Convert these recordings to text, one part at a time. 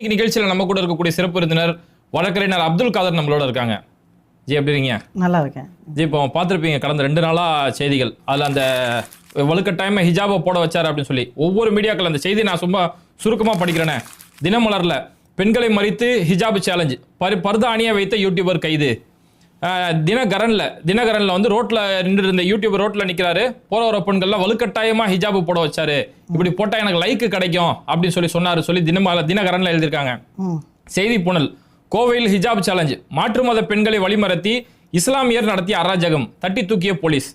நிகழ்ச்சியில் நம்ம கூட இருக்கக்கூடிய சிறப்பு விருந்தினர் வழக்கறிஞர் அப்துல் காதர் நம்மளோட இருக்காங்க. ஜி எப்படி இருக்கீங்க? நல்லா இருக்கேன். ஜி இப்போ பார்த்துருப்பீங்க கடந்த ரெண்டு நாளா செய்திகள். அதில் அந்த வலுக்கட்டாயமா ஹிஜாபை போட வச்சாரு அப்படின்னு சொல்லி. ஒவ்வொரு மீடியாக்கள் அந்த செய்தி நான் சும்மா சுருக்கமாக படிக்கிறேனே. தினமலர்ல பெண்களை மறித்து ஹிஜாப் சேலஞ்ச் பரி பர்தா அணிய வைத்த யூடியூபர் கைது. தினகரன்ல தினகரன்ல வந்து ரோட்ல நின்று இருந்த யூடியூபர் ரோட்ல நிக்கிறாரு. போற வர பெண்கள்லாம் வலுக்கட்டாயமா ஹிஜாப் போட வச்சாரு. இப்படி போட்டா எனக்கு லைக் கிடைக்கும் அப்படின்னு சொல்லி சொன்னாரு சொல்லி தினமல தினகரன்ல எழுதியிருக்காங்க. செய்தி புனல். கோவையில் ஹிஜாப் சேலஞ்ச் மாற்று மத பெண்களை வழிமறத்தி இஸ்லாமியர் நடத்திய அராஜகம் தட்டி தூக்கிய போலீஸ்.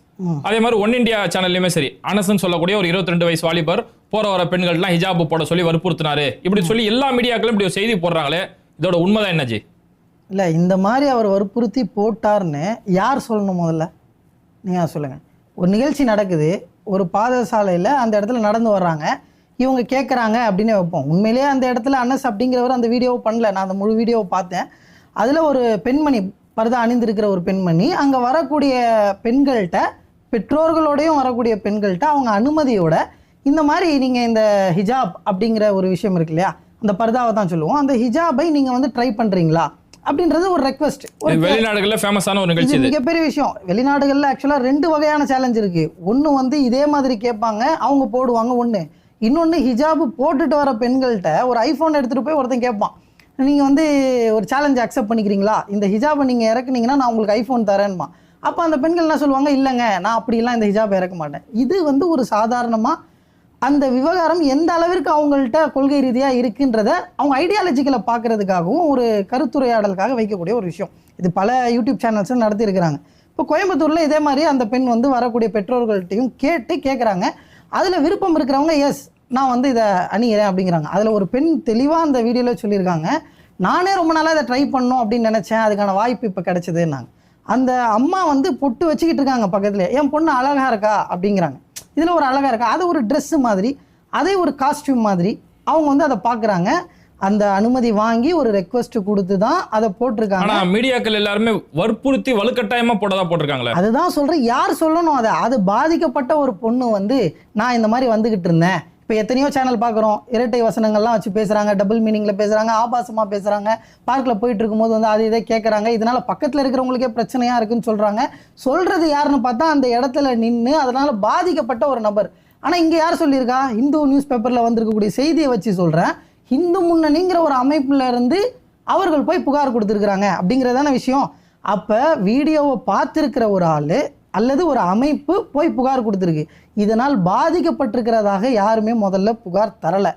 அதே மாதிரி ஒன் இந்தியா சேனல்லையுமே சரி. அனசன் சொல்லக்கூடிய ஒரு 22 வயசு வாலிபர் போற வர பெண்கள்லாம் ஹிஜாப் போட சொல்லி வற்புறுத்தினாரு. இப்படி சொல்லி எல்லா மீடியாக்களும் இப்படி செய்தி போடுறாங்களே இதோட உண்மைதான் என்ன ஜி? இல்லை இந்த மாதிரி அவர் வற்புறுத்தி போட்டார்னு யார் சொல்லணும் முதல்ல? நீங்கள் சொல்லுங்கள் ஒரு நிகழ்ச்சி நடக்குது ஒரு பாதசாலையில் அந்த இடத்துல நடந்து வர்றாங்க இவங்க கேட்குறாங்க அப்படின்னு வைப்போம். உண்மையிலேயே அந்த இடத்துல அன்னஸ் அப்படிங்கிறவர் அந்த வீடியோவை பண்ணல. நான் அந்த முழு வீடியோவை பார்த்தேன். அதில் ஒரு பெண்மணி பருதா அணிந்திருக்கிற ஒரு பெண்மணி அங்கே வரக்கூடிய பெண்கள்கிட்ட பெற்றோர்களோடையும் வரக்கூடிய பெண்கள்கிட்ட அவங்க அனுமதியோட இந்த மாதிரி நீங்கள் இந்த ஹிஜாப் அப்படிங்கிற ஒரு விஷயம் இருக்கு இல்லையா? அந்த பர்தாவை தான் சொல்லுவோம். அந்த ஹிஜாபை நீங்கள் வந்து ட்ரை பண்ணுறீங்களா அப்படின்றது ஒரு ரெக்வஸ்ட் வெளிநாடுகள்ல ஃபேமஸான ஒரு நிகழ்ச்சி மிகப்பெரிய விஷயம். வெளிநாடுகளில் ஆக்சுவலாக ரெண்டு வகையான சேலஞ்ச் இருக்கு. ஒன்று வந்து இதே மாதிரி கேட்பாங்க அவங்க போடுவாங்க ஒன்று இன்னொன்று ஹிஜாபு போட்டுட்டு வர பெண்கள்கிட்ட ஒரு ஐஃபோன் எடுத்துகிட்டு போய் ஒருத்தன் கேட்பான். நீங்கள் வந்து ஒரு சேலஞ்ச் அக்செப்ட் பண்ணிக்கிறீங்களா? இந்த ஹிஜாபை நீங்கள் இறக்குனீங்கன்னா நான் உங்களுக்கு ஐஃபோன் தரேன்மா. அப்போ அந்த பெண்கள் என்ன சொல்லுவாங்க? இல்லைங்க நான் அப்படிலாம் இந்த ஹிஜாபை இறக்க மாட்டேன். இது வந்து ஒரு சாதாரணமாக அந்த விவகாரம் எந்த அளவிற்கு அவங்கள்ட்ட கொள்கை ரீதியாக இருக்குன்றத அவங்க ஐடியாலஜிக்கலை பார்க்கறதுக்காகவும் ஒரு கருத்துரையாடலுக்காக வைக்கக்கூடிய ஒரு விஷயம். இது பல யூடியூப் சேனல்ஸும் நடத்தியிருக்கிறாங்க. இப்போ கோயம்புத்தூரில் இதே மாதிரி அந்த பெண் வந்து வரக்கூடிய பெற்றோர்கள்ட்டையும் கேட்டு கேட்குறாங்க அதில் விருப்பம் இருக்கிறவங்க எஸ் நான் வந்து இதை அணிகிறேன் அப்படிங்கிறாங்க. அதில் ஒரு பெண் தெளிவாக அந்த வீடியோவில் சொல்லியிருக்காங்க. நானே ரொம்ப நாளாக இதை ட்ரை பண்ணணும் அப்படின்னு நினச்சேன். அதுக்கான வாய்ப்பு இப்போ கிடச்சிதுன்னாங்க. அந்த அம்மா வந்து பொட்டு வச்சுக்கிட்டு இருக்காங்க பக்கத்துல என் பொண்ணு அழகா இருக்கா? அப்படிங்கிறாங்க. இதில் ஒரு அழகா இருக்கா? அது ஒரு Dress மாதிரி அதே ஒரு காஸ்டியூம் மாதிரி அவங்க வந்து அதை பார்க்குறாங்க அந்த அனுமதி வாங்கி ஒரு ரெக்வஸ்ட் கொடுத்து தான் அதை போட்டிருக்காங்க. மீடியாக்கள் எல்லாருமே வற்புறுத்தி வலுக்கட்டாயமா போட்டதா போட்டிருக்காங்களே. அதுதான் சொல்றேன். யார் சொல்லணும் அதை? அது பாதிக்கப்பட்ட ஒரு பொண்ணு வந்து நான் இந்த மாதிரி வந்துகிட்டு இருந்தேன். இப்போ எத்தனையோ சேனல் பார்க்குறோம். இரட்டை வசனங்கள்லாம் வச்சு பேசுகிறாங்க டபுள் மீனிங்கில் பேசுகிறாங்க ஆபாசமாக பேசுகிறாங்க பார்க்கில் போயிட்டு இருக்கும்போது வந்து அது இதை கேட்குறாங்க இதனால் பக்கத்தில் இருக்கிறவங்களுக்கே பிரச்சனையாக இருக்குன்னு சொல்கிறாங்க சொல்கிறது யாருன்னு பார்த்தா அந்த இடத்துல நின்று அதனால் பாதிக்கப்பட்ட ஒரு நபர். ஆனால் இங்கே யார் சொல்லியிருக்கா? இந்து நியூஸ் பேப்பரில் வந்திருக்கக்கூடிய செய்தியை வச்சு சொல்கிறேன் இந்து முன்னணிங்கிற ஒரு அமைப்பில் இருந்து அவர்கள் போய் புகார் கொடுத்துருக்குறாங்க அப்படிங்கிறதான விஷயம். அப்போ வீடியோவை பார்த்துருக்கிற ஒரு ஆள் அல்லது ஒரு அமைப்பு போய் புகார் கொடுத்துருக்கு. இதனால் பாதிக்கப்பட்டிருக்கிறதாக யாருமே முதல்ல புகார் தரலை.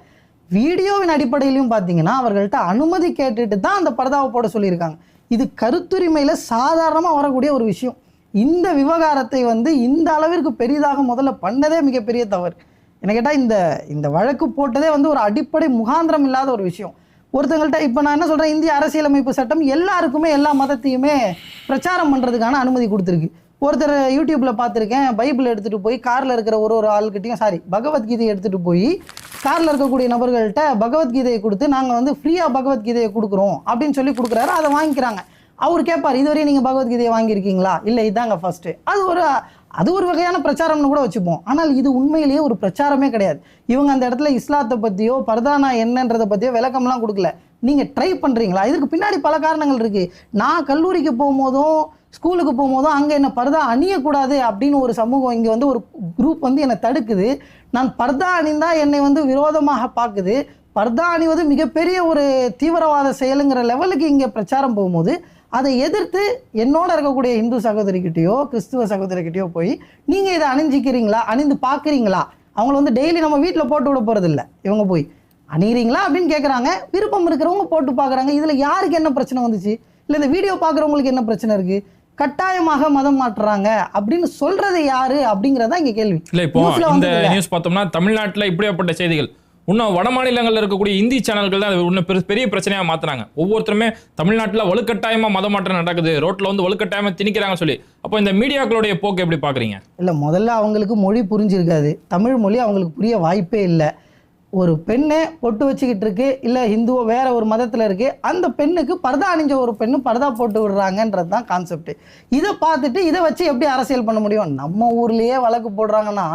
வீடியோவின் அடிப்படையிலையும் பார்த்தீங்கன்னா அவர்கள்ட்ட அனுமதி கேட்டுட்டு தான் அந்த பரதாவை போட சொல்லியிருக்காங்க. இது கருத்துரிமையில் சாதாரணமாக வரக்கூடிய ஒரு விஷயம். இந்த விவகாரத்தை வந்து இந்த அளவிற்கு பெரிதாக முதல்ல பண்ணதே மிகப்பெரிய தவறு. என்ன கேட்டால் இந்த இந்த வழக்கு போட்டதே வந்து ஒரு அடிப்படை முகாந்திரம் இல்லாத ஒரு விஷயம். ஒருத்தங்கள்ட்ட இப்போ நான் என்ன சொல்கிறேன் இந்திய அரசியலமைப்பு சட்டம் எல்லாருக்குமே எல்லா மதத்தையுமே பிரச்சாரம் பண்ணுறதுக்கான அனுமதி கொடுத்துருக்கு. ஒருத்தர் யூடியூப்பில் பார்த்துருக்கேன் பைபிள் எடுத்துகிட்டு போய் காரில் இருக்கிற ஒரு ஒரு ஆள்கிட்டையும் சாரி பகவத்கீதையை எடுத்துகிட்டு போய் காரில் இருக்கக்கூடிய நபர்கள்ட்ட பகவத்கீதையை கொடுத்து நாங்கள் வந்து ஃப்ரீயாக பகவத்கீதையை கொடுக்குறோம் அப்படின்னு சொல்லி கொடுக்குறாரு அதை வாங்கிக்கிறாங்க. அவர் கேட்பார் இதுவரையும் நீங்கள் பகவத்கீதையை வாங்கியிருக்கீங்களா? இல்லை இதாங்க ஃபர்ஸ்ட் அது ஒரு அது ஒரு வகையான பிரச்சாரம்னு கூட வச்சுப்போம். ஆனால் இது உண்மையிலேயே ஒரு பிரச்சாரமே கிடையாது. இவங்க அந்த இடத்துல இஸ்லாத்தை பற்றியோ பர்தானா என்னன்றதை பற்றியோ விளக்கம்லாம் கொடுக்கல. நீங்கள் ட்ரை பண்ணுறீங்களா இதுக்கு பின்னாடி பல காரணங்கள் இருக்குது நான் கல்லூரிக்கு போகும்போதும் ஸ்கூலுக்கு போகும்போதும் அங்கே என்னை பர்தா அணியக்கூடாது அப்படின்னு ஒரு சமூகம் இங்கே வந்து ஒரு குரூப் வந்து என்னை தடுக்குது. நான் பர்தா அணிந்தால் என்னை வந்து விரோதமாக பார்க்குது. பர்தா அணிவது மிகப்பெரிய ஒரு தீவிரவாத செயலுங்கிற லெவலுக்கு இங்கே பிரச்சாரம் போகும்போது அதை எதிர்த்து என்னோட இருக்கக்கூடிய இந்து சகோதரிக்கிட்டேயோ கிறிஸ்துவ சகோதரிக்கிட்டேயோ போய் நீங்கள் இதை அணிஞ்சிக்கிறீங்களா? அணிந்து பார்க்குறீங்களா? அவங்கள வந்து டெய்லி நம்ம வீட்டில் போட்டு விட போகிறதில்ல இவங்க போய் அணிகிறீங்களா அப்படின்னு கேட்குறாங்க விருப்பம் இருக்கிறவங்க போட்டு பார்க்குறாங்க. இதில் யாருக்கு என்ன பிரச்சனை வந்துச்சு? இல்லை இந்த வீடியோ பார்க்குறவங்களுக்கு என்ன பிரச்சனை இருக்குது கட்டாயமாக மதம் மாற்றுறாங்க. அப்படின்னு சொல்றது யாரு அப்படிங்கறதா இங்க கேள்வி. இல்ல இப்போ இந்த. நியூஸ் பார்த்தோம்னா தமிழ்நாட்டுல இப்படியாப்பட்ட செய்திகள். இன்னும் வட மாநிலங்கள்ல இருக்கக்கூடிய இந்தி சேனல்கள் தான் இன்னும் பெரு- பெரிய பிரச்சனையா மாத்துறாங்க. ஒவ்வொருத்தருமே தமிழ்நாட்டுல வலுக்கட்டாயமா மதமாற்றம் நடக்குது. ரோட்ல வந்து வலுக்கட்டாயமா திணிக்கிறாங்க சொல்லி. அப்போ இந்த மீடியாக்களுடைய போக்கு எப்படி பாக்குறீங்க இல்ல முதல்ல அவங்களுக்கு மொழி புரிஞ்சிருக்காது. தமிழ் மொழி அவங்களுக்கு புரிய வாய்ப்பே இல்லை. ஒரு பெண்ணு பொட்டு வச்சுக்கிட்டு இருக்கு இல்லை ஹிந்துவோ வேற ஒரு மதத்தில் இருக்கு அந்த பெண்ணுக்கு பர்தா அணிஞ்ச ஒரு பெண்ணு பர்தா போட்டு விடுறாங்கன்றது தான் கான்செப்ட் இதை பார்த்துட்டு இதை வச்சு எப்படி அரசியல் பண்ண முடியும்? நம்ம ஊர்லேயே வழக்கு போடுறாங்கன்னா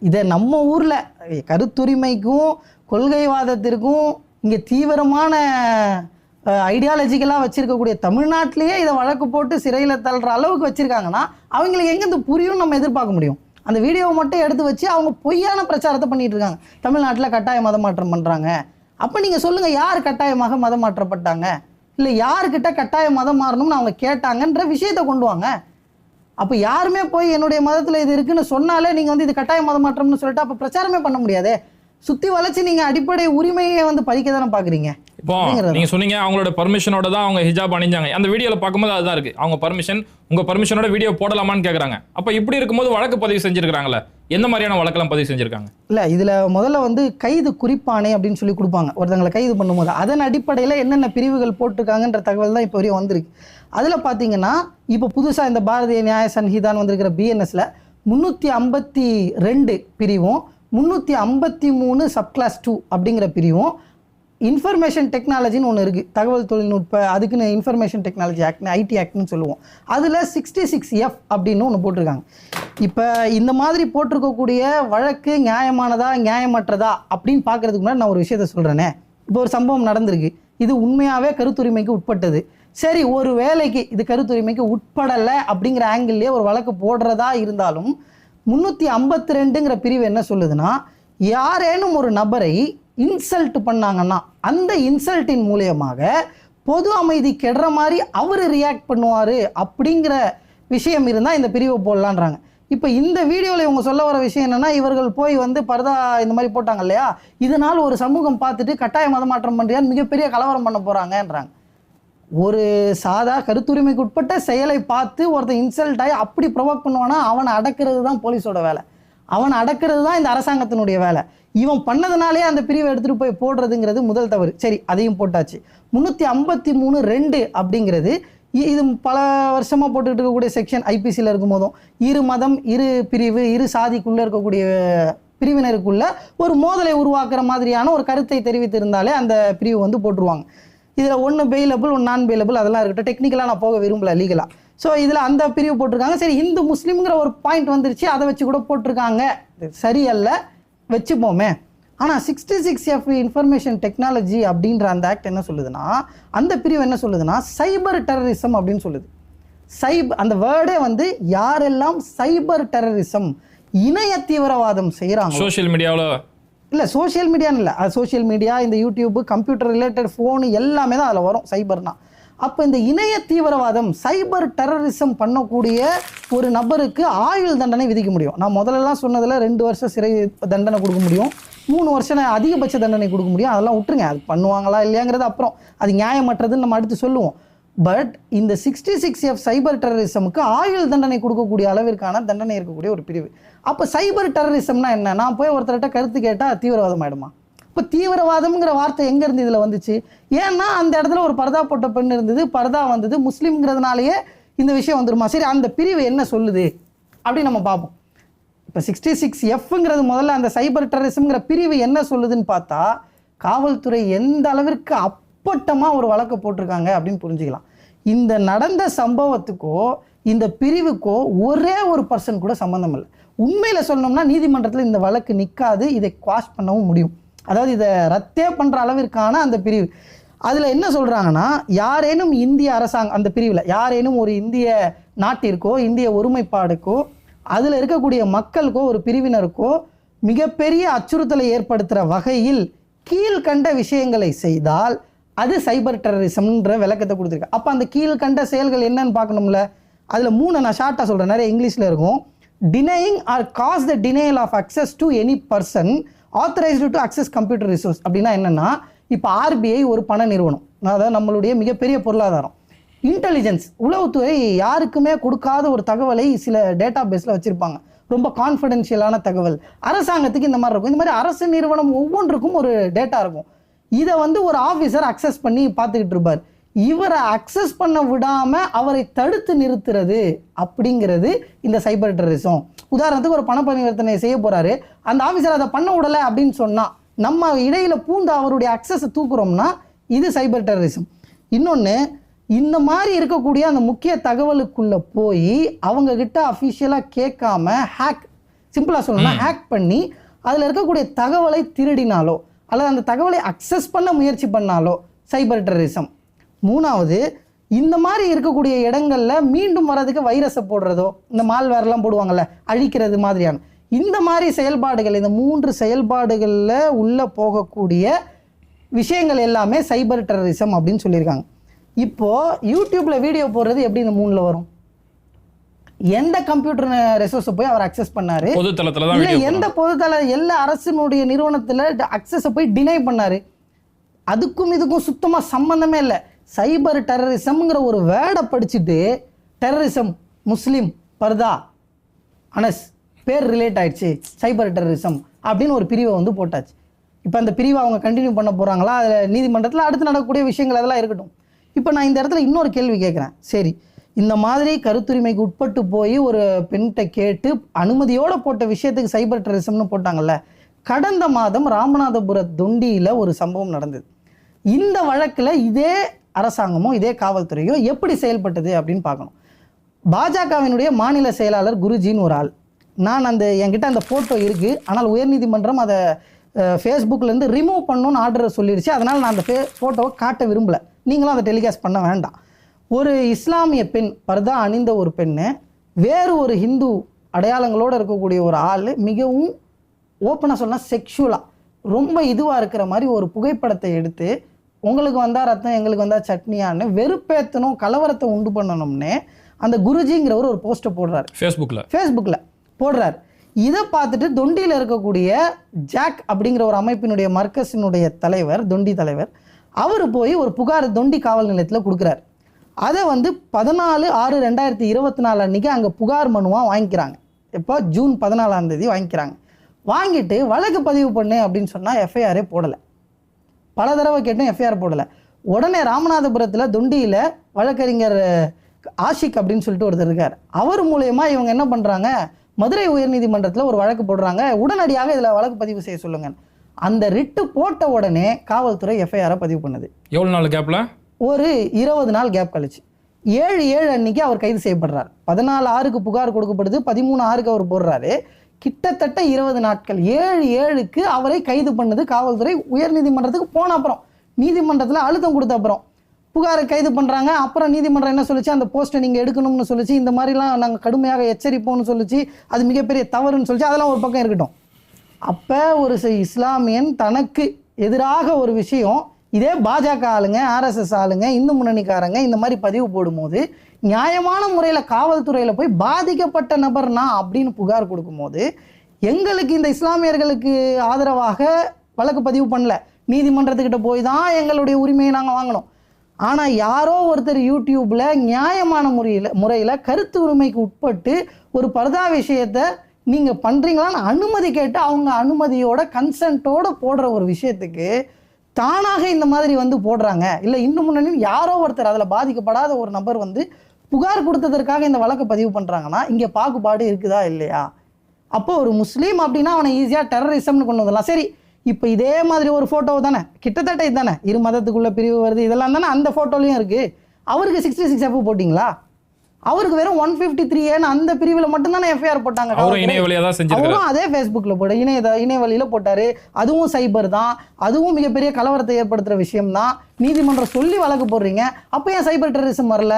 இதை நம்ம ஊரில் கருத்துரிமைக்கும் கொள்கைவாதத்திற்கும் இங்கே தீவிரமான ஐடியாலஜிக்கலாக வச்சுருக்கக்கூடிய தமிழ்நாட்டிலேயே இதை வழக்கு போட்டு சிறையில் தள்ளுற அளவுக்கு வச்சுருக்காங்கன்னா அவங்களுக்கு எங்கேருந்து புரியும் நம்ம எதிர்பார்க்க முடியும். அந்த வீடியோவை மட்டும் எடுத்து வச்சு அவங்க பொய்யான பிரச்சாரத்தை பண்ணிட்டு இருக்காங்க. தமிழ்நாட்டில் கட்டாய மதம் மாற்றம் பண்ணுறாங்க அப்போ நீங்கள் சொல்லுங்கள் யார் கட்டாயமாக மதம் மாற்றப்பட்டாங்க இல்லை யாருக்கிட்ட கட்டாய மதம் மாறணும்னு அவங்க கேட்டாங்கன்ற விஷயத்தை கொண்டு வாங்க. அப்போ யாருமே போய் என்னுடைய மதத்தில் இது இருக்குன்னு சொன்னாலே நீங்கள் வந்து இது கட்டாய மதம் மாற்றம்னு சொல்லிட்டு அப்போ பிரச்சாரமே பண்ண முடியாதே? சுற்றி வளைச்சு நீங்கள் அடிப்படை உரிமையை வந்து பறிக்க தானே பார்க்குறீங்க இப்போ நீங்க சொன்னீங்க அவங்களோட பர்மிஷனோட தான் அவங்க ஹிஜாப் அணிஞ்சாங்க. அந்த வீடியோல பார்க்கும்போது அதுதான் இருக்கு. அவங்க பர்மிஷன் உங்க பர்மிஷனோட வீடியோ போடலாமான்னு கேக்குறாங்க. அப்ப இப்படி இருக்கும்போது வழக்கு பதிவு செஞ்சிருக்காங்கல்ல எந்த மாதிரியான வழக்கெல்லாம் பதிவு செஞ்சிருக்காங்க? இல்லை இதில் முதல்ல வந்து கைது குறிப்பாணை அப்படின்னு சொல்லி கொடுப்பாங்க. ஒருத்தங்களை கைது பண்ணும்போது அதன் அடிப்படையில் என்னென்ன பிரிவுகள் போட்டிருக்காங்கன்ற தகவல் தான் இப்போ வரையும் வந்திருக்கு. அதில் பார்த்தீங்கன்னா இப்போ புதுசாக இந்த பாரதிய நியாய சன்ஹிதான் வந்திருக்கிற பிஎன்எஸ்ல முந்நூற்றி ஐம்பத்தி ரெண்டு பிரிவும் முந்நூற்றி ஐம்பத்தி மூணு சப்கிளாஸ் டூ அப்படிங்கிற பிரிவும் இன்ஃபர்மேஷன் டெக்னாலஜின்னு ஒன்று இருக்குது தகவல் தொழில்நுட்ப அதுக்குன்னு இன்ஃபர்மேஷன் டெக்னாலஜி ஆக்ட்னு ஐடி ஆக்ட்னு சொல்லுவோம். அதில் சிக்ஸ்டி சிக்ஸ் எஃப் அப்படின்னு ஒன்று போட்டிருக்காங்க. இப்போ இந்த மாதிரி போட்டிருக்கக்கூடிய வழக்கு நியாயமானதா நியாயமற்றதா அப்படின்னு பார்க்கறதுக்கு முன்னாடி நான் ஒரு விஷயத்த சொல்கிறேனே இப்போ ஒரு சம்பவம் நடந்திருக்கு. இது உண்மையாகவே கருத்துரிமைக்கு உட்பட்டது. சரி ஒரு வேலைக்கு இது கருத்துரிமைக்கு உட்படலை அப்படிங்கிற ஆங்கிள்லேயே ஒரு வழக்கு போடுறதா இருந்தாலும் முந்நூற்றி ஐம்பத்தி ரெண்டுங்கிற பிரிவு என்ன சொல்லுதுன்னா யாரேனும் ஒரு நபரை இன்சல்ட் பண்ணாங்கன்னா அந்த இன்சல்ட்டின் மூலியமாக பொது அமைதி கெடுற மாதிரி அவர் ரியாக்ட் பண்ணுவார் அப்படிங்கிற விஷயம் இருந்தால் இந்த பிரிவை போடலான்றாங்க. இப்போ இந்த வீடியோவில் இவங்க சொல்ல வர விஷயம் என்னென்னா இவர்கள் போய் வந்து பரதா இந்த மாதிரி போட்டாங்க இல்லையா? இதனால் ஒரு சமூகம் பார்த்துட்டு கட்டாய மதமாற்றம் பண்ணுறியான்னு மிகப்பெரிய கலவரம் பண்ண போகிறாங்கன்றாங்க ஒரு சாதா கருத்துரிமைக்கு உட்பட்ட செயலை பார்த்து ஒருத்தன் இன்சல்ட் ஆகி அப்படி ப்ரொவோக் பண்ணுவானா? அவனை அடக்கிறது தான் போலீஸோட வேலை. அவனை அடக்கிறது தான் இந்த அரசாங்கத்தினுடைய வேலை. இவன் பண்ணதுனாலே அந்த பிரிவை எடுத்துகிட்டு போய் போடுறதுங்கிறது முதல் தவறு. சரி அதையும் போட்டாச்சு. முந்நூற்றி ஐம்பத்தி மூணு ரெண்டு அப்படிங்கிறது இ- இது பல வருஷமாக போட்டுக்கிட்டு இருக்கக்கூடிய செக்ஷன் ஐபிசியில் இருக்கும் போதும் இரு மதம் இரு பிரிவு இரு சாதிக்குள்ளே இருக்கக்கூடிய பிரிவினருக்குள்ள ஒரு மோதலை உருவாக்குற மாதிரியான ஒரு கருத்தை தெரிவித்திருந்தாலே அந்த பிரிவு வந்து போட்டுருவாங்க. இதில் ஒன்று பெயிலபிள் ஒன்று நான் பெயிலபிள் அதெல்லாம் இருக்கட்டும். டெக்னிக்கலாக நான் போக விரும்பல லீகலாக ஸோ இதில் அந்த பிரிவு போட்டிருக்காங்க. சரி இந்து முஸ்லீம்ங்கிற ஒரு பாயிண்ட் வந்துருச்சு. அதை வச்சு கூட போட்டிருக்காங்க. சரியல்ல. வச்சுப்போமே. ஆனால் sixty six F information technology அப்படின்ற அந்த ஆக்ட் என்ன சொல்லுதுன்னா அந்த பிரிவு என்ன சொல்லுதுன்னா சைபர் டெரரிசம் அப்படின்னு சொல்லுது. சைப் அந்த வேர்டே வந்து யாரெல்லாம் சைபர் டெரரிசம் இணைய தீவிரவாதம் செய்கிறாங்க சோஷியல் மீடியாவில் இல்லை சோஷியல் மீடியான்னு இல்லை. அது சோஷியல் மீடியா இந்த யூடியூப் கம்ப்யூட்டர் ரிலேட்டட் ஃபோனு எல்லாமே தான் அதில் வரும் சைபர்னா அப்போ இந்த இணைய தீவிரவாதம் சைபர் டெரரிசம் பண்ணக்கூடிய ஒரு நபருக்கு ஆயுள் தண்டனை விதிக்க முடியும். நான் முதல்லலாம் சொன்னதில் ரெண்டு வருஷம் சிறை தண்டனை கொடுக்க முடியும். மூணு வருஷம் அதிகபட்ச தண்டனை கொடுக்க முடியும். அதெல்லாம் விட்டுருங்க. அது பண்ணுவாங்களா இல்லையாங்கிறது அப்புறம். அது நியாயமற்றதுன்னு நம்ம அடுத்து சொல்லுவோம். பட் இந்த சிக்ஸ்டி சிக்ஸ் எஃப் சைபர் டெரரிசமுக்கு ஆயுள் தண்டனை கொடுக்கக்கூடிய அளவிற்கான தண்டனை இருக்கக்கூடிய ஒரு பிரிவு. அப்போ சைபர் டெரரிசம்னா என்ன? நான் போய் ஒருத்தர்கிட்ட கருத்து கேட்டால் தீவிரவாதம் ஆகிடுமா இப்போ தீவிரவாதம்ங்கிற வார்த்தை எங்கேருந்து இதில் வந்துச்சு? ஏன்னா அந்த இடத்துல ஒரு பர்தா போட்ட பெண் இருந்தது. பர்தா வந்தது முஸ்லீம்ங்கிறதுனாலயே இந்த விஷயம் வந்துருமா? சரி அந்த பிரிவு என்ன சொல்லுது? அப்படின்னு நம்ம பார்ப்போம். இப்போ சிக்ஸ்டி சிக்ஸ் எஃப்ங்கிறது முதல்ல அந்த சைபர் டெரரிசம்ங்கிற பிரிவு என்ன சொல்லுதுன்னு பார்த்தா காவல்துறை எந்த அளவிற்கு அப் அப்பட்டமாக ஒரு வழக்கு போட்டிருக்காங்க அப்படின்னு புரிஞ்சுக்கலாம். இந்த நடந்த சம்பவத்துக்கோ இந்த பிரிவுக்கோ ஒரே ஒரு பர்சன் கூட சம்மந்தம் இல்லை. உண்மையில் சொல்லணும்னா நீதிமன்றத்தில் இந்த வழக்கு நிற்காது இதை குவாஷ் பண்ணவும் முடியும். அதாவது இதை ரத்தே பண்ணுற அளவிற்கான அந்த பிரிவு. அதில் என்ன சொல்கிறாங்கன்னா யாரேனும் இந்திய அரசாங்கம் அந்த பிரிவில் யாரேனும் ஒரு இந்திய நாட்டிற்கோ இந்திய ஒருமைப்பாடுக்கோ அதில் இருக்கக்கூடிய மக்களுக்கோ ஒரு பிரிவினருக்கோ மிகப்பெரிய அச்சுறுத்தலை ஏற்படுத்துகிற வகையில் கீழ்கண்ட விஷயங்களை செய்தால் அது சைபர் டெரரிசம்ன்ற விளக்கத்தை கொடுத்துருக்கு. அப்போ அந்த கீழ்கண்ட செயல்கள் என்னன்னு பார்க்கணும்ல? அதில் மூணு நான் ஷார்ட்டாக சொல்கிறேன் நிறைய இங்கிலீஷில் இருக்கும். Denying or cause the denial of access to any person authorised to access computer resource அப்படின்னா என்னென்னா இப்போ ஆர்பிஐ ஒரு பண நிறுவனம். அதாவது நம்மளுடைய மிகப்பெரிய பொருளாதாரம். இன்டெலிஜென்ஸ் உளவுத்துறை யாருக்குமே கொடுக்காத ஒரு தகவலை சில டேட்டா பேஸில் வச்சுருப்பாங்க. ரொம்ப கான்ஃபிடென்ஷியலான தகவல். அரசாங்கத்துக்கு இந்த மாதிரி இருக்கும். இந்த மாதிரி அரசு நிறுவனம் ஒவ்வொன்றுக்கும் ஒரு டேட்டா இருக்கும். இதை வந்து ஒரு ஆஃபீஸர் அக்சஸ் பண்ணி பார்த்துக்கிட்டு இருப்பார். இவரை அக்சஸ் பண்ண விடாம அவரை தடுத்து நிறுத்துறது அப்படிங்கிறது இந்த சைபர் டெரரிசம் உதாரணத்துக்கு ஒரு பண பரிவர்த்தனை செய்ய போறாரு. அந்த ஆஃபீஸர் அதை பண்ண விடலை அப்படின்னு சொன்னா நம்ம இடையில பூந்து அவருடைய அக்சஸை தூக்குறோம்னா இது சைபர் டெரரிசம் இன்னொன்று இந்த மாதிரி இருக்கக்கூடிய அந்த முக்கிய தகவலுக்குள்ள போய் அவங்க கிட்ட அஃபிஷியலாக கேட்காம ஹேக் சிம்பிளாக சொல்லணும்னா ஹேக் பண்ணி அதில் இருக்கக்கூடிய தகவலை திருடினாலோ அல்லது அந்த தகவலை அக்சஸ் பண்ண முயற்சி பண்ணாலோ சைபர் டெரரிசம் மூணாவது இந்த மாதிரி இருக்கக்கூடிய இடங்களில் மீண்டும் வர்றதுக்கு வைரஸை போடுறதோ இந்த மால்வேர்லாம் போடுவாங்கள்ல அழிக்கிறது மாதிரியான இந்த மாதிரி செயல்பாடுகள் இந்த மூன்று செயல்பாடுகளில் உள்ளே போகக்கூடிய விஷயங்கள் எல்லாமே சைபர் டெரரிசம் அப்படின்னு சொல்லியிருக்காங்க. இப்போ யூடியூப்பில் வீடியோ போடுறது எப்படி இந்த மூணில் வரும்? எந்த கம்ப்யூட்டர் ரெசோர்ஸை போய் அவர் அக்சஸ் பண்ணாரு? பொது தளத்துல தான் எந்த பொதுத்தள எல்லா அரசினுடைய நிறுவனத்துல அக்சஸை போய் டினை பண்ணாரு? அதுக்கும் இதுக்கும் சுத்தமா சம்பந்தமே இல்லை. சைபர் டெரரிசம்ங்கிற ஒரு வேர்டை படிச்சுட்டு டெரரிசம் முஸ்லீம் பர்தா அனஸ் பேர் ரிலேட் ஆயிடுச்சு சைபர் டெரரிசம் அப்படின்னு ஒரு பிரிவை வந்து போட்டாச்சு. இப்போ அந்த பிரிவை அவங்க கண்டினியூ பண்ண போகிறாங்களா அதில் நீதிமன்றத்தில் அடுத்து நடக்கக்கூடிய விஷயங்கள் அதெல்லாம் இருக்கட்டும். இப்போ நான் இந்த இடத்துல இன்னொரு கேள்வி கேட்குறேன் சரி இந்த மாதிரி கருத்துரிமைக்கு உட்பட்டு போய் ஒரு பெண்கிட்ட கேட்டு அனுமதியோடு போட்ட விஷயத்துக்கு சைபர் டெரரிசம்னு போட்டாங்கல்ல கடந்த மாதம் ராமநாதபுர தொண்டியில் ஒரு சம்பவம் நடந்தது. இந்த வழக்கில் இதே அரசாங்கமோ இதே காவல்துறையோ எப்படி செயல்பட்டது அப்படின்னு பார்க்கணும். பாஜகவினுடைய மாநில செயலாளர் குருஜின்னு ஒரு ஆள். நான் அந்த என்கிட்ட அந்த ஃபோட்டோ இருக்குது ஆனால் உயர்நீதிமன்றம் அதை ஃபேஸ்புக்லேருந்து ரிமூவ் பண்ணணும்னு ஆர்டரை சொல்லிடுச்சு. அதனால் நான் அந்த ஃபே ஃபோட்டோவை காட்ட விரும்பலை. நீங்களும் அதை டெலிகாஸ்ட் பண்ண வேண்டாம். ஒரு இஸ்லாமிய பெண் பர்தா அணிந்த ஒரு பெண்ணு வேறு ஒரு ஹிந்து அடையாளங்களோடு இருக்கக்கூடிய ஒரு ஆள் மிகவும் ஓப்பனாக சொன்னால் செக்ஷுவலாக ரொம்ப இதுவாக இருக்கிற மாதிரி ஒரு புகைப்படத்தை எடுத்து உங்களுக்கு வந்தால் ரத்தம் எங்களுக்கு வந்தால் சட்னியான்னு வெறுப்பேற்றணும் கலவரத்தை உண்டு பண்ணணும்னு அந்த குருஜிங்கிறவர் ஒரு போஸ்ட்டை போடுறாரு. ஃபேஸ்புக்ல ஃபேஸ்புக்கில் போடுறாரு. இதை பார்த்துட்டு தொண்டியில் இருக்கக்கூடிய ஜாக் அப்படிங்கிற ஒரு அமைப்பினுடைய மர்க்கஸினுடைய தலைவர் தொண்டி தலைவர் அவர் போய் ஒரு புகார் தொண்டி காவல் நிலையத்தில் கொடுக்குறாரு. அதை வந்து பதினாலு ஆறு ரெண்டாயிரத்தி இருபத்தி நாலு அன்றைக்கி அங்கே புகார் மனுவாக வாங்கிக்கிறாங்க. இப்போ ஜூன் பதினாலாம் தேதி வாங்கிக்கிறாங்க. வாங்கிட்டு வழக்கு பதிவு பண்ணு அப்படின்னு சொன்னால் எஃப்ஐஆரே போடலை. பல தடவை கேட்டும் எஃப்ஐஆர் போடலை. உடனே ராமநாதபுரத்தில் தொண்டியில் வழக்கறிஞர் ஆஷிக் அப்படின்னு சொல்லிட்டு ஒருத்தர் இருக்கார். அவர் மூலயமா இவங்க என்ன பண்ணுறாங்க மதுரை உயர்நீதிமன்றத்தில் ஒரு வழக்கு போடுறாங்க. உடனடியாக இதில் வழக்கு பதிவு செய்ய சொல்லுங்க அந்த ரிட்டு போட்ட உடனே காவல்துறை எஃப்ஐஆரை பதிவு பண்ணுது. எவ்வளோ நாள் கேப்பில் ஒரு இருபது நாள் கேப் கழிச்சு. ஏழு ஏழு அன்னைக்கு அவர் கைது செய்யப்படுறார். பதினாலு ஆறுக்கு புகார் கொடுக்கப்படுது பதிமூணு ஆறுக்கு அவர் போடுறாரு. கிட்டத்தட்ட இருபது நாட்கள் ஏழு ஏழுக்கு அவரை கைது பண்ணது காவல்துறை உயர்நீதிமன்றத்துக்கு போன அப்புறம். நீதிமன்றத்தில் அழுத்தம் கொடுத்த அப்புறம். புகாரை கைது பண்ணுறாங்க அப்புறம் நீதிமன்றம் என்ன சொல்லுச்சு? அந்த போஸ்ட்டை நீங்கள் எடுக்கணும்னு சொல்லிச்சு இந்த மாதிரிலாம் நாங்கள் கடுமையாக எச்சரிப்போம்னு சொல்லிச்சு அது மிகப்பெரிய தவறுன்னு சொல்லிச்சு அதெல்லாம் ஒரு பக்கம் இருக்கட்டும். அப்போ ஒரு இஸ்லாமியன் தனக்கு எதிராக ஒரு விஷயம் இதே பாஜக ஆளுங்க ஆர்எஸ்எஸ் ஆளுங்க இந்து முன்னணிக்காரங்க இந்த மாதிரி பதிவு போடும்போது நியாயமான முறையில் காவல்துறையில் போய் பாதிக்கப்பட்ட நபர் நான் அப்படின்னு புகார் கொடுக்கும்போது எங்களுக்கு இந்த இஸ்லாமியர்களுக்கு ஆதரவாக வழக்கு பதிவு பண்ணல. நீதிமன்றத்துக்கிட்ட போய் தான் எங்களுடைய உரிமையை நாங்கள் வாங்கினோம். ஆனால் யாரோ ஒருத்தர் யூடியூப்பில் நியாயமான முறையில் முறையில் கருத்து உரிமைக்கு உட்பட்டு ஒரு பர்தா விஷயத்தை நீங்கள் பண்ணுறீங்களான்னு அனுமதி கேட்டு அவங்க அனுமதியோட கன்சென்ட்டோட போடுற ஒரு விஷயத்துக்கு தானாக இந்த மாதிரி வந்து போடுறாங்க. இல்லை இன்னும் முன்னாடி யாரோ ஒருத்தர் அதில் பாதிக்கப்படாத ஒரு நபர் வந்து புகார் கொடுத்ததற்காக இந்த வழக்கை பதிவு பண்ணுறாங்கன்னா இங்கே பாகுபாடு இருக்குதா இல்லையா? அப்போ ஒரு முஸ்லீம் அப்படின்னா அவனை ஈஸியாக டெரரிசம்னு கொண்டு வந்துடலாம். சரி இப்போ இதே மாதிரி ஒரு ஃபோட்டோ தானே? கிட்டத்தட்ட இதுதானே இரு மதத்துக்குள்ள பிரிவு வருது இதெல்லாம் தானே? அந்த ஃபோட்டோலையும் இருக்குது அவருக்கு சிக்ஸ்டி சிக்ஸ் எஃப் போட்டிங்களா? அவருக்கு வெறும் ஒன் ஃபிஃப்டி த்ரீ ஏன்னு அந்த பிரிவில் மட்டும்தானே எஃப்ஐஆர் போட்டாங்க. அவரும் அதே ஃபேஸ்புக்கில் போட இணைய இணைய வழியில் போட்டார். அதுவும் சைபர் தான். அதுவும் மிகப்பெரிய கலவரத்தை ஏற்படுத்துகிற விஷயம் தான் நீதிமன்றம் சொல்லி வழக்கு போடுறீங்க. அப்போ ஏன் சைபர் டெரரிசம் வரல?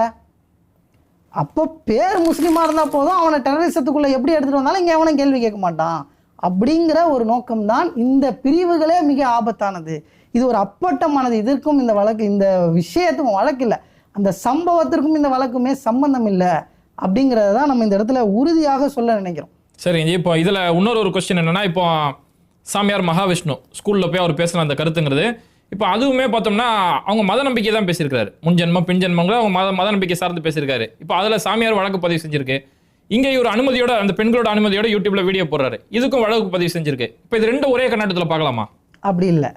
அப்போ பேர் முஸ்லீமாக இருந்தால் போதும் அவனை டெரரிசத்துக்குள்ளே எப்படி எடுத்துகிட்டு வந்தாலும் இங்கே அவனும் கேள்வி கேட்க மாட்டான். அப்படிங்கிற ஒரு நோக்கம்தான் இந்த பிரிவுகளே மிக ஆபத்தானது. இது ஒரு அப்பட்டமானது. இதற்கும் இந்த வழக்கு இந்த விஷயத்துக்கும் வழக்கு இல்லை. அந்த சம்பவத்திற்கும் இந்த வழக்குமே சம்பந்தம் இல்லை அப்படிங்கிறத தான் நம்ம இந்த இடத்துல உறுதியாக சொல்ல நினைக்கிறோம். சரி இப்போ இதுல இன்னொரு ஒரு கொஸ்டின் என்னன்னா இப்போ சாமியார் மகாவிஷ்ணு ஸ்கூல்ல போய் அவர் பேசின அந்த கருத்துங்கிறது இப்போ அதுவுமே பார்த்தோம்னா அவங்க மத நம்பிக்கை தான் பேசியிருக்காரு. முன்ஜென்மம் பின்ஜென்மங்களை அவங்க மத மத நம்பிக்கை சார்ந்து பேசியிருக்காரு. இப்போ அதுல சாமியார் வழக்கு பதிவு செஞ்சிருக்கு. இங்க இவர் அனுமதியோட அந்த பெண்களோட அனுமதியோட யூடியூப்ல வீடியோ போடுறாரு. இதுக்கும் வழக்கு பதிவு செஞ்சிருக்கு. இப்போ இது ரெண்டும் ஒரே கண்ணாட்டத்தில் பார்க்கலாமா? அப்படி இல்லை.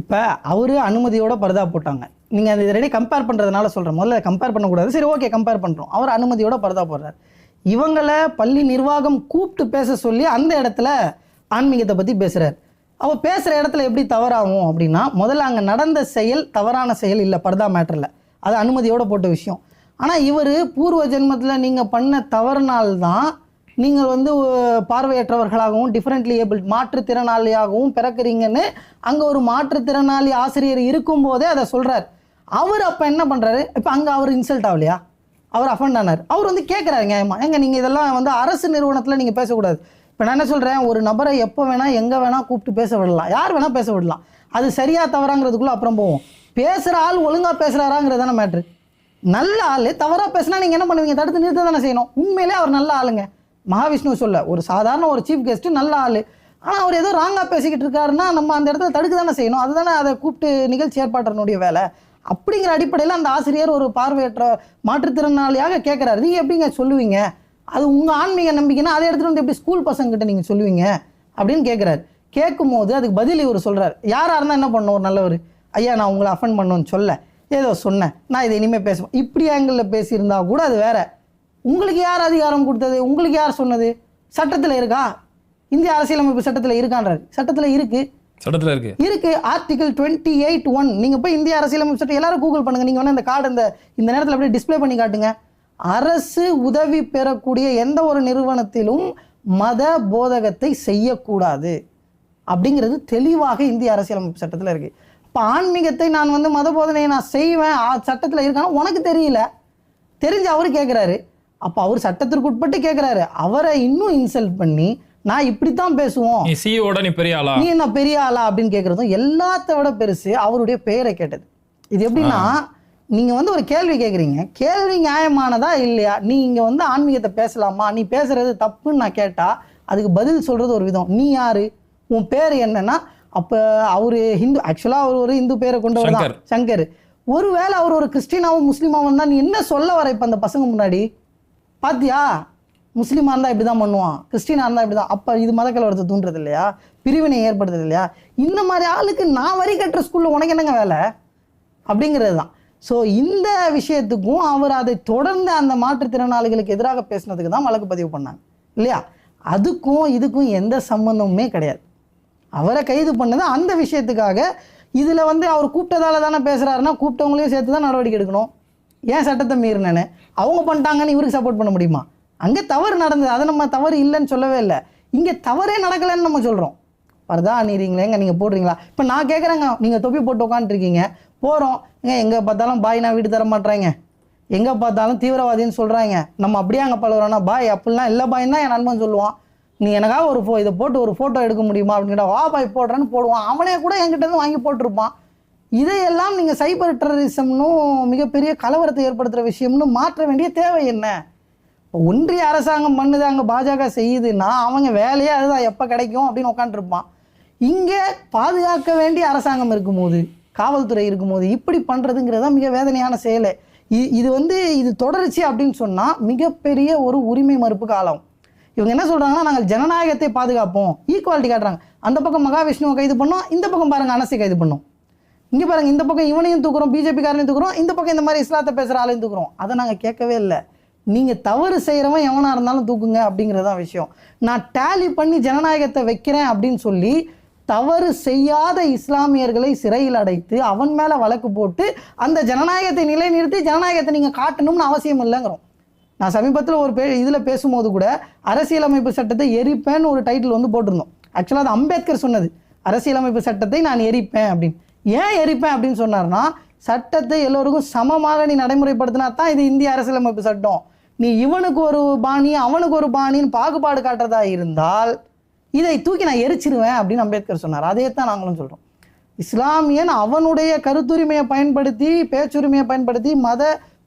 இப்போ அவர் அனுமதியோட பர்தா போட்டாங்க நீங்கள் அது ரெடி கம்பேர் பண்ணுறதுனால சொல்கிறேன் முதல்ல கம்பேர் பண்ணக்கூடாது. சரி ஓகே கம்பேர் பண்ணுறோம் அவர் அனுமதியோட பர்தா போடுறார் இவங்களை பள்ளி நிர்வாகம் கூப்பிட்டு பேச சொல்லி அந்த இடத்துல ஆன்மீகத்தை பற்றி பேசுகிறார் அவர் பேசுகிற இடத்துல எப்படி தவறாகும் அப்படின்னா முதல்ல அங்கே நடந்த செயல் தவறான செயல் இல்லை பர்தா மேட்டரில் அது அனுமதியோடு போட்ட விஷயம். ஆனால் இவர் பூர்வ ஜென்மத்தில் நீங்கள் பண்ண தவறுனால்தான் நீங்கள் வந்து பார்வையற்றவர்களாகவும் டிஃப்ரெண்ட்லி ஏபிள் மாற்றுத்திறனாளியாகவும் பிறக்கிறீங்கன்னு அங்கே ஒரு மாற்றுத்திறனாளி ஆசிரியர் இருக்கும்போதே அதை சொல்கிறார் அவர் அப்போ என்ன பண்ணுறாரு இப்போ அங்கே அவர் இன்சல்ட் ஆகலையா? அவர் அஃபண்ட் ஆனார். அவர் வந்து கேட்குறாரு நியாயமா எங்கே நீங்கள் இதெல்லாம் வந்து அரசு நிறுவனத்தில் நீங்கள் பேசக்கூடாது. இப்போ நான் என்ன சொல்கிறேன் ஒரு நபரை எப்போ வேணால் எங்கே வேணால் கூப்பிட்டு பேச விடலாம். யார் வேணால் பேச விடலாம். அது சரியாக தவறாங்கிறதுக்குள்ளே அப்புறம் போவோம். பேசுகிற ஆள் ஒழுங்காக பேசுகிறாராங்கிறது தானே மேட்ரு நல்ல ஆள் தவறாக பேசினா நீங்கள் என்ன பண்ணுவீங்க? தடுத்து நிறுத்த தானே செய்யணும். உண்மையிலே அவர் நல்ல ஆளுங்க. மகாவிஷ்ணு சொல்ல ஒரு சாதாரண ஒரு சீஃப் கெஸ்ட்டு நல்ல ஆள். ஆனால் அவர் ஏதோ ராங்காக பேசிக்கிட்டு இருக்காருன்னா நம்ம அந்த இடத்துல தடுக்க தானே செய்யணும். அதுதானே அதை கூப்பிட்டு நிகழ்ச்சி ஏற்பாட்டினுடைய வேலை. அப்படிங்கிற அடிப்படையில் அந்த ஆசிரியர் ஒரு பார்வையற்ற மாற்றுத்திறனாளியாக கேட்குறாரு நீங்கள் எப்படிங்க சொல்லுவீங்க? அது உங்கள் ஆன்மீக நம்பிக்கைன்னா அதை எடுத்துகிட்டு வந்து எப்படி ஸ்கூல் பசங்ககிட்ட நீங்கள் சொல்லுவீங்க? அப்படின்னு கேட்குறாரு கேட்கும்போது அதுக்கு பதில் இவர் சொல்கிறார் யாராக இருந்தால் என்ன பண்ணணும்? ஒரு நல்லவர். ஐயா நான் உங்களை அஃபன் பண்ணணும்னு சொல்ல. ஏதோ சொன்னேன். நான் இதை இனிமேல் பேசுவேன் இப்படி ஆங்கிளில் பேசியிருந்தா கூட அது வேற. உங்களுக்கு யார் அதிகாரம் கொடுத்தது? உங்களுக்கு யார் சொன்னது? சட்டத்தில் இருக்கா? இந்திய அரசியலமைப்பு சட்டத்தில் இருக்கான்றாரு. சட்டத்தில் இருக்குது சட்டத்தில் இருக்கு. இருக்கு. ஆர்டிகல் டுவெண்ட்டி எயிட் ஒன் நீங்கள் போய் இந்திய அரசியலமைப்பு சட்டம் எல்லாரும் கூகுள் பண்ணுங்க. நீங்கள் வேணா இந்த கார்டு இந்த இந்த நேரத்தில் அப்படியே டிஸ்ப்ளே பண்ணி காட்டுங்க. அரசு உதவி பெறக்கூடிய எந்த ஒரு நிறுவனத்திலும் மத போதகத்தை செய்யக்கூடாது. அப்படிங்கிறது தெளிவாக இந்திய அரசியலமைப்பு சட்டத்தில் இருக்கு. இப்போ ஆன்மீகத்தை நான் வந்து மத போதனையை நான் செய்வேன். சட்டத்தில் இருக்கானா உனக்கு தெரியல. தெரிஞ்சு அவர் கேட்குறாரு அப்போ அவர் சட்டத்திற்கு உட்பட்டு கேட்குறாரு அவரை இன்னும் இன்சல்ட் பண்ணி நான் இப்படித்தான் பேசுவோம். நீ சிஇஓட நீ பெரிய ஆளா? நீ என்ன பெரிய ஆளா அப்படின்னு கேட்குறதும் எல்லாத்த விட பெருசு அவருடைய பெயரை கேட்டது. இது எப்படின்னா நீங்க வந்து ஒரு கேள்வி கேட்குறீங்க கேள்வி நியாயமானதா இல்லையா? நீ இங்க வந்து ஆன்மீகத்தை பேசலாமா? நீ பேசுறது தப்புன்னு நான் கேட்டா அதுக்கு பதில் சொல்றது ஒரு விதம். நீ யாரு? உன் பேர் என்னன்னா அப்ப அவரு ஹிந்து ஆக்சுவலா அவர் ஒரு இந்து பேரை கொண்டு சங்கர். சங்கர். ஒருவேளை அவர் ஒரு கிறிஸ்டினாவும் முஸ்லீமாவும் தான் நீ என்ன சொல்ல வர இப்ப அந்த பசங்க முன்னாடி? பாத்தியா? முஸ்லீமாக இருந்தால் இப்படி தான் பண்ணுவான். கிறிஸ்டினாக இருந்தால் இப்படி தான் அப்போ இது மத கலவரத்தை தூண்டுறது இல்லையா பிரிவினை ஏற்படுத்துறது இல்லையா இந்த மாதிரி ஆளுக்கு நான் வரி கட்டுற ஸ்கூலில் உனக்கு என்னங்க வேலை? அப்படிங்கிறது தான் ஸோ இந்த விஷயத்துக்கும் அவர் அதை தொடர்ந்து அந்த மாற்றுத்திறனாளிகளுக்கு எதிராக பேசினதுக்கு தான் வழக்கு பதிவு பண்ணாங்க. இல்லையா? அதுக்கும் இதுக்கும் எந்த சம்மந்தமுமே கிடையாது. அவரை கைது பண்ணது அந்த விஷயத்துக்காக இதில் வந்து அவர் கூப்பிட்டதால தானே பேசுகிறாருன்னா கூப்பிட்டவங்களையும் சேர்த்து தான் நடவடிக்கை எடுக்கணும். ஏன் சட்டத்தை மீறினேன்னு? அவங்க பண்ணிட்டாங்கன்னு இவருக்கு சப்போர்ட் பண்ண முடியுமா? அங்கே தவறு நடந்தது. அதை நம்ம தவறு இல்லைன்னு சொல்லவே இல்லை. இங்கே தவறே நடக்கலைன்னு நம்ம சொல்கிறோம் பரதா அணிறீங்களேங்க நீங்கள் போடுறீங்களா? இப்போ நான் கேட்குறேங்க நீங்கள் தொப்பி போட்டு உட்காந்துருக்கீங்க போகிறோம் ஏங்க எங்கே பார்த்தாலும் பாய் நான் வீடு தர மாட்டேறேங்க எங்கே பார்த்தாலும் தீவிரவாதின்னு சொல்கிறாங்க நம்ம அப்படியே அங்கே பழகிறோன்னா பாய் அப்படிலாம் இல்லை பாய்ன்னு தான் என் நண்பன் சொல்லுவான். நீ எனக்காக ஒரு ஃபோ இதை போட்டு ஒரு ஃபோட்டோ எடுக்க முடியுமா? அப்படின்னு வா பாய் போடுறேன்னு போடுவான். அவனே கூட என்கிட்டருந்து வாங்கி போட்டிருப்பான். இதையெல்லாம் நீங்கள் சைபர் டெரரிசம்னும் மிகப்பெரிய கலவரத்தை ஏற்படுத்துகிற விஷயம்னு மாற்ற வேண்டிய தேவை என்ன? ஒன்றிய அரசாங்கம் பண்ணுது அங்கே பாஜக செய்யுதுன்னா அவங்க வேலையே அதுதான். எப்போ கிடைக்கும் அப்படின்னு உட்காந்துருப்பான் இங்கே பாதுகாக்க வேண்டிய அரசாங்கம் இருக்கும்போது காவல்துறை இருக்கும்போது இப்படி பண்ணுறதுங்கிறது தான் மிக வேதனையான செயலை. இ- இது வந்து இது தொடர்ச்சி அப்படின்னு சொன்னால் மிகப்பெரிய ஒரு உரிமை மறுப்பு காலம். இவங்க என்ன சொல்கிறாங்கன்னா நாங்கள் ஜனநாயகத்தை பாதுகாப்போம். ஈக்குவாலிட்டி காட்டுறாங்க. அந்த பக்கம் மகாவிஷ்ணுவை கைது பண்ணோம். இந்த பக்கம் பாருங்க அனசை கைது பண்ணோம். இங்கே பாருங்கள் இந்த பக்கம் இவனையும் தூக்குறோம் பிஜேபி காரனையும் தூக்குறோம். இந்த பக்கம் இந்த மாதிரி இஸ்லாத்தை பேசுகிற ஆளையும் தூக்குறோம். அதை நாங்கள் கேட்கவே இல்லை. நீங்கள் தவறு செய்கிறவன் எவனாக இருந்தாலும் தூக்குங்க அப்படிங்கறதுதான் விஷயம். நான் டேலி பண்ணி ஜனநாயகத்தை வைக்கிறேன் அப்படின்னு சொல்லி தவறு செய்யாத இஸ்லாமியர்களை சிறையில் அடைத்து அவன் மேலே வழக்கு போட்டு அந்த ஜனநாயகத்தை நிலைநிறுத்தி ஜனநாயகத்தை நீங்கள் காட்டணும்னு அவசியம் இல்லைங்கிறோம். நான் சமீபத்தில் ஒரு பே இதில் பேசும்போது கூட அரசியலமைப்பு சட்டத்தை எரிப்பேன்னு ஒரு டைட்டில் வந்து போட்டிருந்தோம். ஆக்சுவலாக அது அம்பேத்கர் சொன்னது. அரசியலமைப்பு சட்டத்தை நான் எரிப்பேன் அப்படின்னு. ஏன் எரிப்பேன் அப்படின்னு சொன்னார்னா சட்டத்தை எல்லோருக்கும் சமமாக நீ நடைமுறைப்படுத்தினா தான் இது இந்திய அரசியலமைப்பு சட்டம். நீ இவனுக்கு ஒரு பாணி அவனுக்கு ஒரு பாணின்னு பாகுபாடு காட்டுறதா இருந்தால் இதை தூக்கி நான் எரிச்சிருவேன் அப்படின்னு அம்பேத்கர் சொன்னார். அதே தான் நாங்களும் சொல்கிறோம் இஸ்லாமியன் அவனுடைய கருத்துரிமையை பயன்படுத்தி பேச்சுரிமையை பயன்படுத்தி மத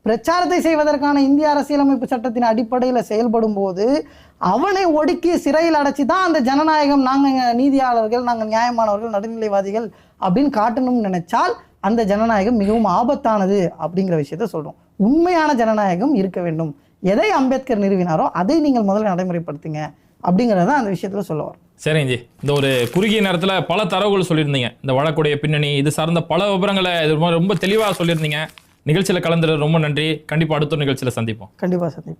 பிரச்சாரத்தை செய்வதற்கான இந்திய அரசியலமைப்பு சட்டத்தின் அடிப்படையில் செயல்படும் போது அவனை ஒடுக்கி சிறையில் அடைச்சி தான் அந்த ஜனநாயகம் நாங்கள் நீதியாளர்கள் நாங்கள் நியாயமானவர்கள் நடுநிலைவாதிகள் அப்படின்னு காட்டணும்னு நினைச்சால் அந்த ஜனநாயகம் மிகவும் ஆபத்தானது அப்படிங்கிற விஷயத்த சொல்கிறோம் உண்மையான ஜனநாயகம் இருக்க வேண்டும். எதை அம்பேத்கர் நிறுவினாரோ அதை நீங்கள் முதல்ல நடைமுறைப்படுத்துங்க அப்படிங்கிறத அந்த விஷயத்துல சொல்ல வரோம் சரிங்க ஜி இந்த ஒரு குறுகிய நேரத்தில் பல தரவுகள் சொல்லியிருந்தீங்க. இந்த வழக்குடைய பின்னணி இது சார்ந்த பல விவரங்களை இது ரொம்ப- தெளிவாக சொல்லியிருந்தீங்க. நிகழ்ச்சியில் கலந்துறது ரொம்ப நன்றி. கண்டிப்பாக அடுத்த நிகழ்ச்சியில் சந்திப்போம். கண்டிப்பா சந்தீப்